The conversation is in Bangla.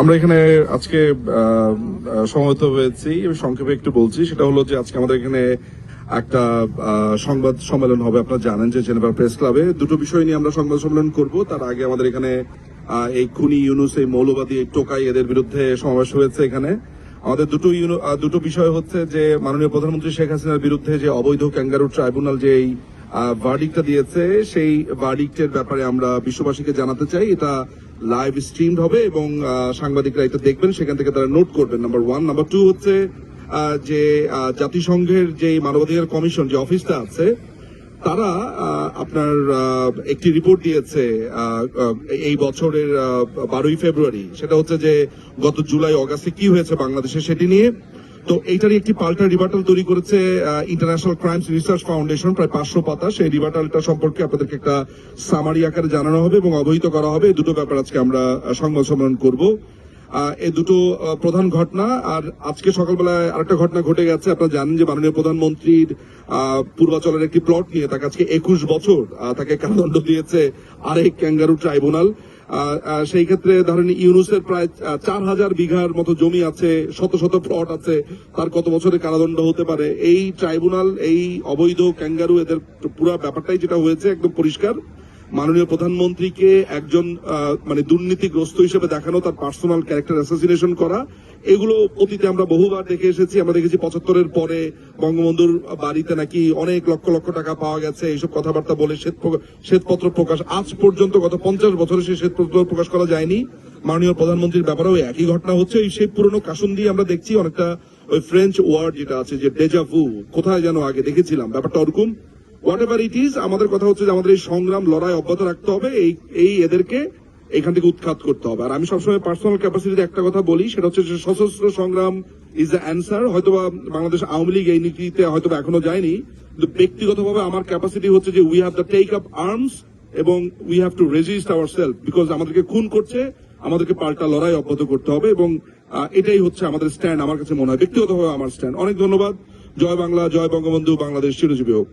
আমরা এখানে আজকে সমবেত হয়েছি। সংক্ষেপে একটু বলছি, সেটা হলো যে আজকে আমাদের এখানে একটা সংবাদ সম্মেলন হবে। আপনারা জানেন যে জেনেভা প্রেস ক্লাবে দুটো বিষয় নিয়ে আমরা সংবাদ সম্মেলন করব। তার আগে আমাদের এখানে এই খুনি ইউনুস, এই মৌলবাদী, এই টোকাই এদের বিরুদ্ধে সমাবেশ হয়েছে এখানে। আমাদের দুটো দুটো বিষয় হচ্ছে যে মাননীয় প্রধানমন্ত্রী শেখ হাসিনার বিরুদ্ধে যে অবৈধ ক্যাঙ্গারু ট্রাইব্যুনাল, যে এই ভার্ডিকটা দিয়েছে। সেই ভার্ডিক্টের ব্যাপারে আমরা বিশ্ববাসীকে জানাতে চাই। এটা লাইভ স্ট্রিমড হবে এবং সাংবাদিকরা এটা দেখবেন, সেখান থেকে তারা নোট করবেন। নাম্বার ওয়ান নাম্বার টু হচ্ছে যে জাতিসংঘের যে মানবাধিকার কমিশন, যে অফিসটা আছে, তারা আপনার একটি রিপোর্ট দিয়েছে এই বছরের বারোই ফেব্রুয়ারি। সেটা হচ্ছে যে, গত জুলাই, অগাস্টে কি হয়েছে বাংলাদেশে সেটি নিয়ে। তো এইটারই একটি পাল্টা রিভার্টাল তৈরি করেছে ইন্টারন্যাশনাল ক্রাইমস রিসার্চ ফাউন্ডেশন প্রায় পাঁচশো পাতা। সেই রিভার্টালটা সম্পর্কে আপনাদেরকে একটা সামারি আকারে জানানো হবে এবং অবহিত করা হবে। দুটো ব্যাপার আজকে আমরা সংবাদ সম্মেলন করব। এই দুটো প্রধান ঘটনা, আর আজকে সকালবেলায় আরেকটা ঘটনা ঘটে গেছে। আপনারা জানেন যে মাননীয় প্রধানমন্ত্রীর পূর্বাচলের একটি প্লট নিয়ে তাকে আজকে একুশ বছর তাকে কারাদণ্ড দিয়েছে আরেক ক্যাঙ্গারু ট্রাইব্যুনাল। সেই ক্ষেত্রে ধরেন ইউনুসের প্রায় চার হাজার বিঘার মতো জমি আছে, শত শত প্লট আছে, তার কত বছরের কারাদণ্ড হতে পারে? এই ট্রাইব্যুনাল, এই অবৈধ ক্যাঙ্গারু, এদের পুরো ব্যাপারটাই যেটা হয়েছে একদম পরিষ্কার। মাননীয় প্রধানমন্ত্রীকে একজন মানে দুর্নীতিগ্রস্ত হিসেবে দেখানো, তার পার্সোনাল ক্যারেক্টার অ্যাসোসিনেশন করা, এগুলো অতীতে আমরা বহুবার দেখে এসেছি। আমরা দেখেছি পঁচাত্তরের পরে বঙ্গবন্ধুর বাড়িতে নাকি অনেক লক্ষ লক্ষ টাকা পাওয়া গেছে। এইসব কথাবার্তা বলে শ্বেত শ্বেতপত্র প্রকাশ, আজ পর্যন্ত গত পঞ্চাশ বছরে সেই শ্বেতপত্র প্রকাশ করা যায়নি। মাননীয় প্রধানমন্ত্রীর ব্যাপারেও একই ঘটনা হচ্ছে। এই সেই পুরনো কাসুন দিয়ে আমরা দেখছি, অনেকটা ওই ফ্রেঞ্চ ওয়ার্ড যেটা আছে যে ডেজাভু কোথায় যেন আগে দেখেছিলাম। ব্যাপারটা ওরকম। হোয়াট এভার ইট ইজ আমাদের কথা হচ্ছে যে আমাদের এই সংগ্রাম, লড়াই অব্যাহত রাখতে হবে। এই এই এদেরকে এখান থেকে উৎখাত করতে হবে। আর আমি সবসময় পার্সোনাল ক্যাপাসিটিতে একটা কথা বলি, সেটা হচ্ছে সশস্ত্র সংগ্রাম ইজ দ্য অ্যান্সার হয়তোবা বাংলাদেশ আওয়ামী লীগ এই নীতিতে হয়তোবা এখনও যায়নি, কিন্তু ব্যক্তিগতভাবে আমার ক্যাপাসিটি হচ্ছে যে we have the take up arms এবং we have to resist our self because আমাদেরকে খুন করছে, আমাদেরকে পাল্টা লড়াই অব্যাহত করতে হবে এবং এটাই হচ্ছে আমাদের স্ট্যান্ড আমার কাছে মনে হয়। ব্যক্তিগতভাবে আমার স্ট্যান্ড অনেক ধন্যবাদ। জয় বাংলা, জয় বঙ্গবন্ধু, বাংলাদেশ। চিরজীবী হোক।